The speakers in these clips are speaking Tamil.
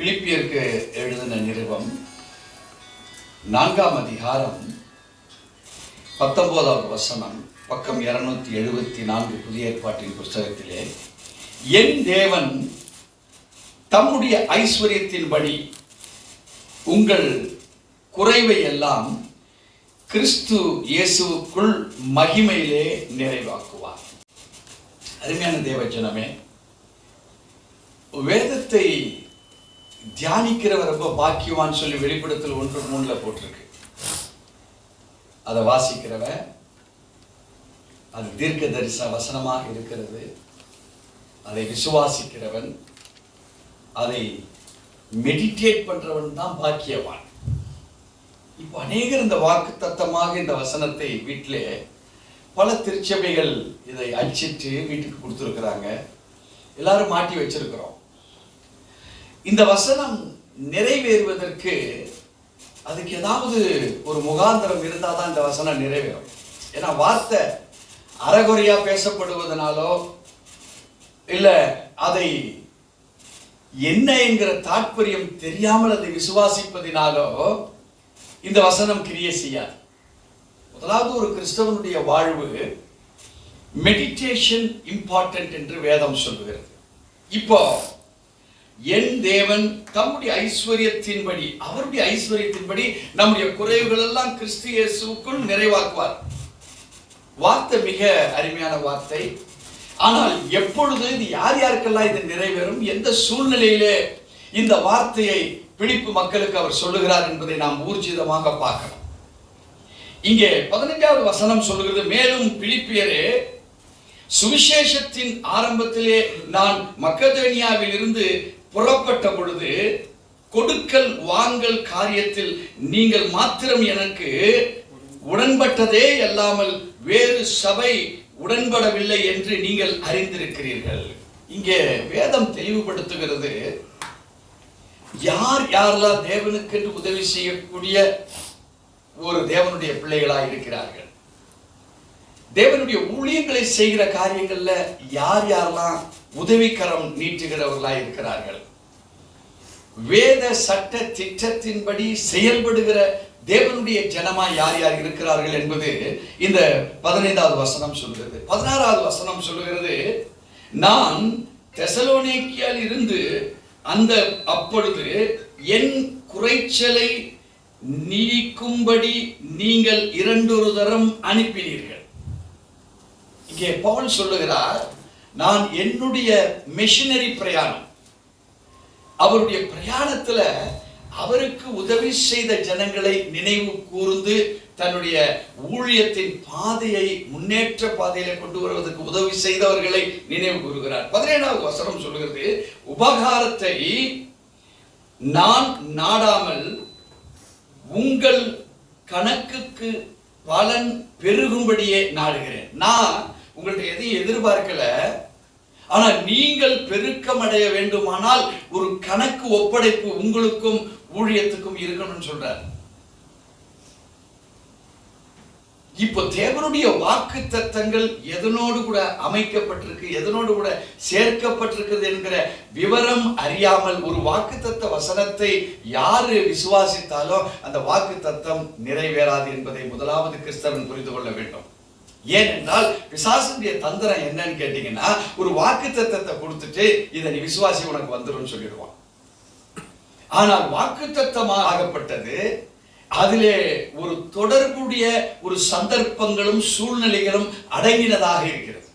பிலிப்பியருக்கு எழுதின நிருபம் நான்காம் அதிகாரம் பத்தொன்பதாவது வசனம் பக்கம் இருநூத்தி எழுபத்தி நான்கு புதிய ஏற்பாட்டின் புஸ்தகத்திலே என் தேவன் தம்முடைய ஐஸ்வர்யத்தின்படி உங்கள் குறைவை எல்லாம் கிறிஸ்து இயேசுவுக்குள் மகிமையிலே நிறைவாக்குவார். அருமையான தேவஜனமே வேதத்தை தியானிக்கிறவன் ரொம்ப பாக்கியவான் சொல்லி வெளிப்படத்தில் ஒன்று மூணுல போட்டிருக்கு. அதை வாசிக்கிறவன் அது தீர்க்க தரிசன வசனமாக இருக்கிறது. அதை விசுவாசிக்கிறவன் அதை மெடிடேட் பண்றவன் தான் பாக்கியவான். இப்போ அநேகர் இந்த வாக்கு தத்தமாக இந்த வசனத்தை வீட்டிலே பல திருச்சபைகள் இதை அச்சிட்டு வீட்டுக்கு கொடுத்துருக்குறாங்க. எல்லாரும் மாட்டி வச்சிருக்கிறோம். இந்த வசனம் நிறைவேறுவதற்கு அதுக்கு ஏதாவது ஒரு முகாந்திரம் இருந்தால் தான் இந்த வசனம் நிறைவேறும். ஏன்னா வார்த்தை அறகுறையா பேசப்படுவதனாலோ இல்லை அதை என்ன என்கிற தாற்பயம் தெரியாமல் அதை விசுவாசிப்பதினாலோ இந்த வசனம் கிரியை செய்யாது. முதலாவது ஒரு கிறிஸ்தவனுடைய வாழ்வு மெடிடேஷன் இம்பார்ட்டன்ட் என்று வேதம் சொல்லுகிறது. இப்போ என் தேவன் தம்முடைய ஐஸ்வர்யத்தின்படி அவருடைய ஐஸ்வர்யத்தின்படி நம்முடைய குறைவுகள் எல்லாம் கிறிஸ்து இயேசுவுக்குள் நிறைவாக்குவார். வார்த்தை மிக அருமையான வார்த்தை. ஆனால் எப்பொழுது இது யார் யாருக்கெல்லாம் இது நிறைவேறும் எந்த சூழ்நிலையிலே இந்த வார்த்தையை பிடிப்பு மக்களுக்கு அவர் சொல்லுகிறார் என்பதை நாம் ஊர்ஜிதமாக பார்க்கணும். இங்கே பதினைஞ்சாவது வசனம் சொல்லுகிறது மேலும் பிலிப்பியரே சுவிசேஷத்தின் ஆரம்பத்திலே நான் மக்கதேனியாவில் இருந்து புறப்பட்ட பொழுது கொடுக்கல் வாங்கல் காரியத்தில் நீங்கள் மாத்திரம் எனக்கு உடன்பட்டதே அல்லாமல் வேறு சபை உடன்படவில்லை என்று நீங்கள் அறிந்திருக்கிறீர்கள். இங்கே வேதம் தெளிவுபடுத்துகிறது. யார் யாரெல்லாம் தேவனுக்கென்று உதவி செய்யக்கூடிய ஒரு தேவனுடைய பிள்ளைகளாக இருக்கிறார்கள்? தேவனுடைய ஊழியங்களை செய்கிற காரியங்கள்ல யார் யாரெல்லாம் உதவிக்கரம் நீட்டுகிறவர்களாய் இருக்கிறார்கள். வேத சட்ட திட்டத்தின்படி செயல்படுகிற தேவனுடைய ஜனமா யார் யார் இருக்கிறார்கள் என்பது இந்த பதினைந்தாவது வசனம் சொல்கிறது. பதினாறாவது வசனம் சொல்கிறது நான் தெசலோனேக்கியால் இருந்து அந்த அப்பொழுது என் குறைச்சலை நீக்கும்படி நீங்கள் இரண்டொரு தரம் அனுப்பினீர்கள். இங்கே பவுல் சொல்லுகிறார் நான் என்னுடைய மிஷினரி பிரயாணம். அவருடைய பிரயாணத்துல அவருக்கு உதவி செய்த ஜனங்களை நினைவு கூர்ந்து தன்னுடைய ஊழியத்தின் பாதையை முன்னேற்ற பாதையில கொண்டு வருவதற்கு உதவி செய்தவர்களை நினைவு கூறுகிறார். பதினேழாவது வசனம் சொல்லுகிறது உபகாரத்தை நான் நாடாமல் உங்கள் கணக்குக்கு பலன் பெருகும்படியே நாடுகிறேன். நான் உங்கள்கிட்ட எதையும் எதிர்பார்க்கல. ஆனா நீங்கள் பெருக்கமடைய வேண்டுமானால் ஒரு கணக்கு ஒப்படைப்பு உங்களுக்கும் ஊழியத்துக்கும் இருக்கணும்னு சொல்றார். இப்போ தேவனுடைய வாக்கு தத்தங்கள் எதனோடு கூட அமைக்கப்பட்டிருக்கு எதனோடு கூட சேர்க்கப்பட்டிருக்கிறது என்கிற விவரம் அறியாமல் ஒரு வாக்கு தத்த வசனத்தை யாரு விசுவாசித்தாலும் அந்த வாக்கு தத்தம் நிறைவேறாது என்பதை முதலாவது கிறிஸ்தவன் புரிந்து கொள்ள வேண்டும். ஏனென்றால் பிசாசனுடைய தந்திரம் என்னன்னு கேட்டீங்கன்னா ஒரு வாக்கு தத்தத்தை கொடுத்துட்டு இதை நீ விசுவாசி உனக்கு வந்துடும் சொல்லிடுவான். ஆனால் வாக்கு ஆகப்பட்டது அதிலே ஒரு தொடர்புடைய ஒரு சந்தர்ப்பங்களும் சூழ்நிலைகளும் அடங்கினதாக இருக்கிறது.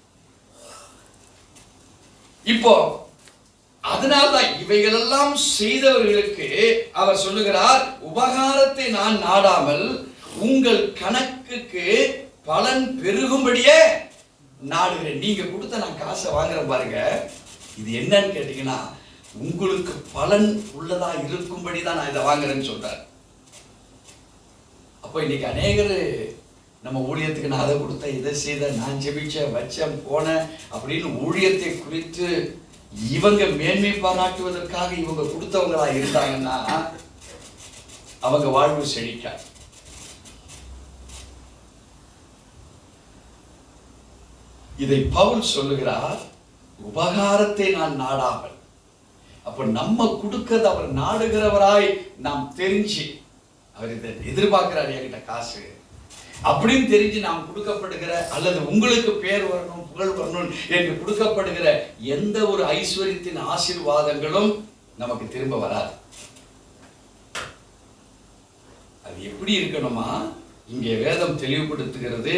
இப்போ அதனால்தான் இவைகளெல்லாம் செய்தவர்களுக்கு அவர் சொல்லுகிறார் உபகாரத்தை நான் நாடாமல் உங்கள் கணக்குக்கு பலன் பெருகும்படியே நாடுகிறேன். நீங்க கொடுத்த நான் காசை வாங்குறேன் பாருங்க. இது என்னன்னு கேட்டீங்கன்னா உங்களுக்கு பலன் உள்ளதா இருக்கும்படி தான் நான் இதை வாங்குறேன்னு சொல்றார். அப்போ இன்னைக்கு அநேகர் நம்ம ஊழியத்துக்கு நான் அதை கொடுத்தேன் இதை செய்த நான் ஜெபிச்சேன் வச்சேன் போனேன் அப்படின்னு ஊழியத்தை குறித்து இவங்க மேன்மை பாராட்டுவதற்காக இவங்க கொடுத்தவங்களா இருந்தாங்கன்னா அவங்க வாழ்வு செழிக்காது. இதை பவுல் சொல்லுகிறார் உபகாரத்தை நான் நாடாமல். அப்ப நம்ம கொடுக்கறது அவர் நாடுகிறவராய் நாம் தெரிஞ்சு அவர் இதை எதிர்பார்க்கிறார் என்கிட்ட காசு. அப்படின்னு தெரிஞ்சு நாம் கொடுக்கப்படுகிற அல்லது உங்களுக்கு பேர் வரணும் புகழ் வரணும் என்று கொடுக்கப்படுகிற எந்த ஒரு ஐஸ்வர்யத்தின் ஆசீர்வாதங்களும் நமக்கு திரும்ப வராது. அது எப்படி இருக்கணுமா? இங்கே வேதம் தெளிவுபடுத்துகிறது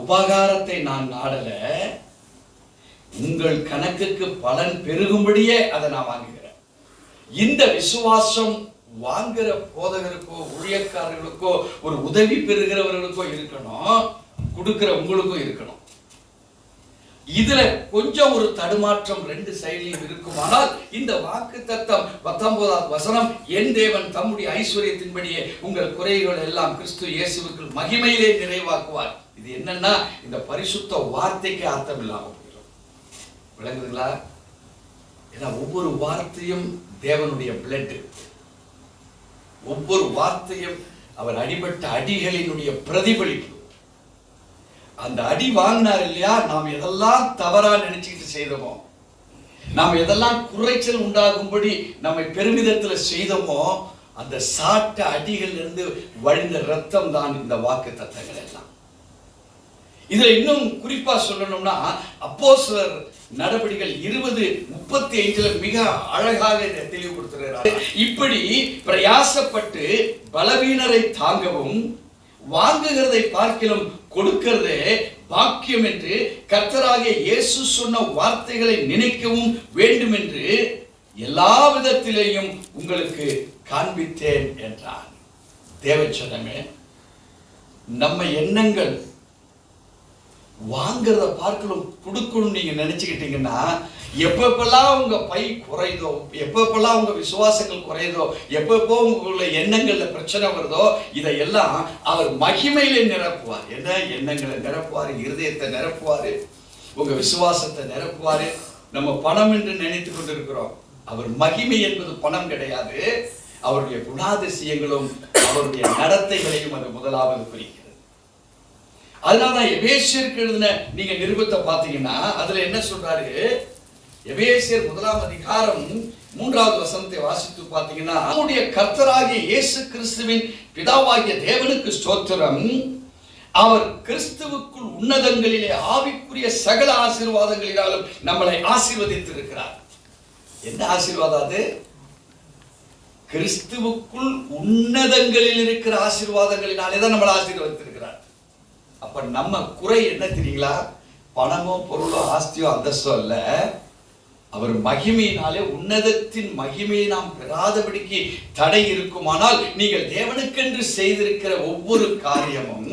உபகாரத்தை நான் நாடல உங்கள் கணக்குக்கு பலன் பெருகும்படியே அதை நான் வாங்குகிறேன். இந்த விசுவாசம் வாங்குற போதகருக்கோ ஊழியக்காரர்களுக்கோ ஒரு உதவி பெறுகிறவர்களுக்கோ இருக்கணும் கொடுக்கிற உங்களுக்கும் இருக்கணும். இதுல கொஞ்சம் ஒரு தடுமாற்றம் ரெண்டு சைட்லையும் இருக்குமானால் இந்த வாக்கு தத்தம் பத்தொன்பதாவது வசனம் என் தேவன் தம்முடைய ஐஸ்வர்யத்தின்படியே உங்கள் குறைகள் எல்லாம் கிறிஸ்து இயேசுவுக்குள் மகிமையிலே நிறைவாக்குவார். இது என்னன்னா இந்த பரிசுத்த வார்த்தைக்கு அர்த்தம் இல்லாம போயிடும். விளங்குதுங்களா? ஏன்னா ஒவ்வொரு வார்த்தையும் தேவனுடைய பிளட் ஒவ்வொரு வார்த்தையும் அவர் அடிபட்ட அடிகளினுடைய பிரதிபலிப்பு. அந்த அடி வாங்கினார் இல்லையா? நாம் எதெல்லாம் தவறா நினைச்சுக்கிட்டு செய்தோமோ நாம் எதெல்லாம் குறைச்சல் உண்டாகும்படி நம்மை பெருமிதத்துல செய்தோமோ அந்த சாட்ட அடிகள் இருந்து வழிந்த ரத்தம் தான் இந்த வாக்கு தத்தங்கள் எல்லாம். இதுல இன்னும் குறிப்பா சொல்லணும்னா அப்போ சிலர் நடவடிக்கைகள் இருபது முப்பத்தி ஐந்துல மிக அழகாக இதை தெளிவுபடுத்துகிறார். இப்படி பிரயாசப்பட்டு பலவீனரை தாங்கவும் வாங்குகிறதை பார்க்கிலும் கொடுக்கிறதே பாக்கியம் என்று கர்த்தராகிய இயேசு சொன்ன வார்த்தைகளை நினைக்கவும் வேண்டும் என்று எல்லா விதத்திலேயும் உங்களுக்கு காண்பித்தேன் என்றான் தேவச்சனமே நம்ம எண்ணங்கள் வாங்கிறத பார்க்கணும் கொடுக்கணும் நீங்க நினைச்சுக்கிட்டீங்கன்னா எப்பப்பெல்லாம் உங்க பை குறையுதோ எப்பப்பெல்லாம் உங்க விசுவாசங்கள் குறையுதோ எப்பப்போ உங்களுக்குள்ள எண்ணங்கள்ல பிரச்சனை வருதோ இதையெல்லாம் அவர் மகிமையில நிரப்புவார். என்ன? எண்ணங்களை நிரப்புவார் இருதயத்தை நிரப்புவார் உங்க விசுவாசத்தை நிரப்புவார். நம்ம பணம் என்று நினைத்து கொண்டிருக்கிறோம். அவர் மகிமை என்பது பணம் கிடையாது. அவருடைய குணாதிசயங்களும் அவருடைய நடத்தைகளையும் அது முதலாவது குறிக்கும். அதனாலதான் எபேசியருக்கு எழுதின நீங்க நிருபத்தை பார்த்தீங்கன்னா அதுல என்ன சொல்றாரு? எபேசியர் முதலாம் அதிகாரம் மூன்றாவது வசனத்தை வாசித்து பார்த்தீங்கன்னா நம்முடைய கர்த்தராகிய இயேசு கிறிஸ்துவின் பிதாவாகிய தேவனுக்கு ஸ்தோத்திரம். அவர் கிறிஸ்துவுக்குள் உன்னதங்களிலே ஆவிக்குரிய சகல ஆசீர்வாதங்களினாலும் நம்மளை ஆசீர்வதித்திருக்கிறார். என்ன ஆசீர்வாதம் அது? கிறிஸ்துவுக்குள் உன்னதங்களில் இருக்கிற ஆசீர்வாதங்களினாலே தான் நம்மளை ஆசீர்வதித்திருக்கிறார். அப்ப நம்ம குறை என்ன தெரியுங்களா? பணமோ பொருளோ ஆஸ்தியோ அந்தஸ்தோ அல்ல. அவர் மகிமையினாலே உன்னதத்தின் மகிமையை நாம் பெறாதபடிக்கு தடை இருக்குமானால் நீங்கள் தேவனுக்கென்று செய்திருக்கிற ஒவ்வொரு காரியமும்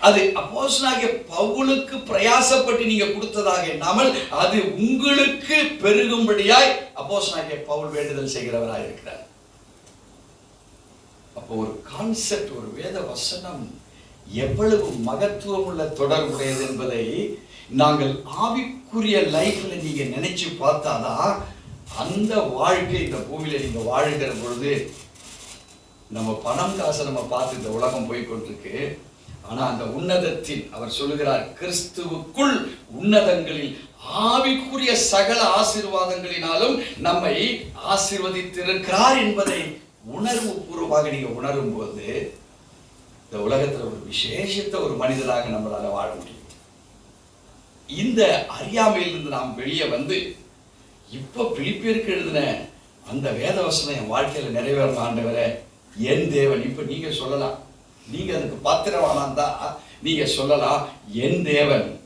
அது அப்போசனாகிய பவுலுக்கு பிரயாசப்பட்டு நீங்க கொடுத்ததாக எண்ணாமல் அது உங்களுக்கு பெருகும்படியாய் அப்போசனாகிய பவுல் வேண்டுதல் செய்கிறவராயிருக்கிறார். அப்போ ஒரு கான்செப்ட் ஒரு வேத வசனம் எவ்வளவு மகத்துவம் உள்ள தொடர்புடையது என்பதை நாங்கள் ஆவிக்குரிய லைஃப்ல நீங்க நினைச்சு பார்த்தாதான் அந்த வாழ்க்கை இந்த பூமியில நீங்க வாழ்கிற பொழுது நம்ம பணம் காசை நம்ம பார்த்து இந்த உலகம் போய் கொண்டிருக்கு ஆனா அந்த உன்னதத்தில் அவர் சொல்லுகிறார் கிறிஸ்துவுக்குள் உன்னதங்களில் ஆவிக்குரிய சகல ஆசீர்வாதங்களினாலும் நம்மை ஆசீர்வதித்திருக்கிறார் என்பதை உணர்வு பூர்வமாக நீங்க உணரும் போது இந்த உலகத்தில் ஒரு விசேஷித்த ஒரு மனிதராக நம்மளால் வாழ முடியும் இந்த அறியாமையிலிருந்து நாம் வெளியே வந்து இப்போ பிலிப்பியருக்கு எழுதின அந்த வேதவசனம் என் வாழ்க்கையில் நிறைவேறணும் ஆண்டவரே. என் தேவன் இப்போ நீங்கள் சொல்லலாம். நீங்கள் அதுக்கு பாத்திரவானான் நீங்கள் சொல்லலாம் என் தேவன்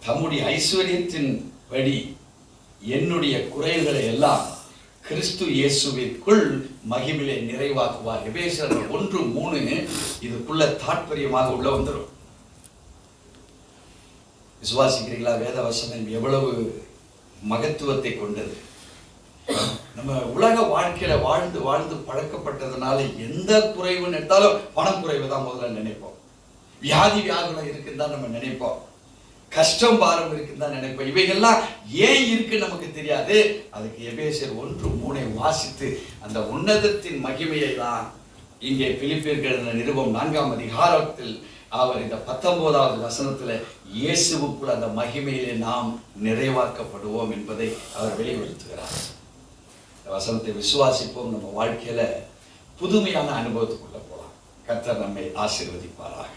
தம்முடைய ஐஸ்வர்யத்தின் படி என்னுடைய குறைகளை எல்லாம் கிறிஸ்து இயேசுவிற்குள் மகிமிலே நிறைவாக்குவார். எபேசர் ஒன்று மூணு இதுக்குள்ள தாற்பயமாக உள்ள வந்துடும் விசுவாசிக்கிறீங்களா வேத வசனம் எவ்வளவு மகத்துவத்தை கொண்டது. நம்ம உலக வாழ்க்கையில வாழ்ந்து வாழ்ந்து பழக்கப்பட்டதுனால எந்த குறைவு எடுத்தாலும் பணம் குறைவு தான் முதல்ல நினைப்போம். வியாதி வியாகுலம் இருக்குன்னு தான் நம்ம நினைப்போம். கஷ்டம் பாரம் இருக்குன்னு தான் நினைப்போம். இவைகள்லாம் ஏன் இருக்குன்னு நமக்கு தெரியாது. அதுக்கு எபேசியர் ஒன்று மூனை வாசித்து அந்த உன்னதத்தின் மகிமையை தான் இங்கே பிலிப்பியர்கள் நிருபம் நான்காம் அதிகாரத்தில் அவர் இந்த பத்தொன்பதாவது வசனத்தில் இயேசுவுக்குள் அந்த மகிமையிலே நாம் நிறைவாக்கப்படுவோம் என்பதை அவர் வெளிப்படுத்துகிறார். இந்த வசனத்தை விசுவாசிப்போம். நம்ம வாழ்க்கையில் புதுமையான அனுபவத்துக்குள்ளே போகலாம் கத்தர் நம்மை ஆசீர்வதிப்பாராக.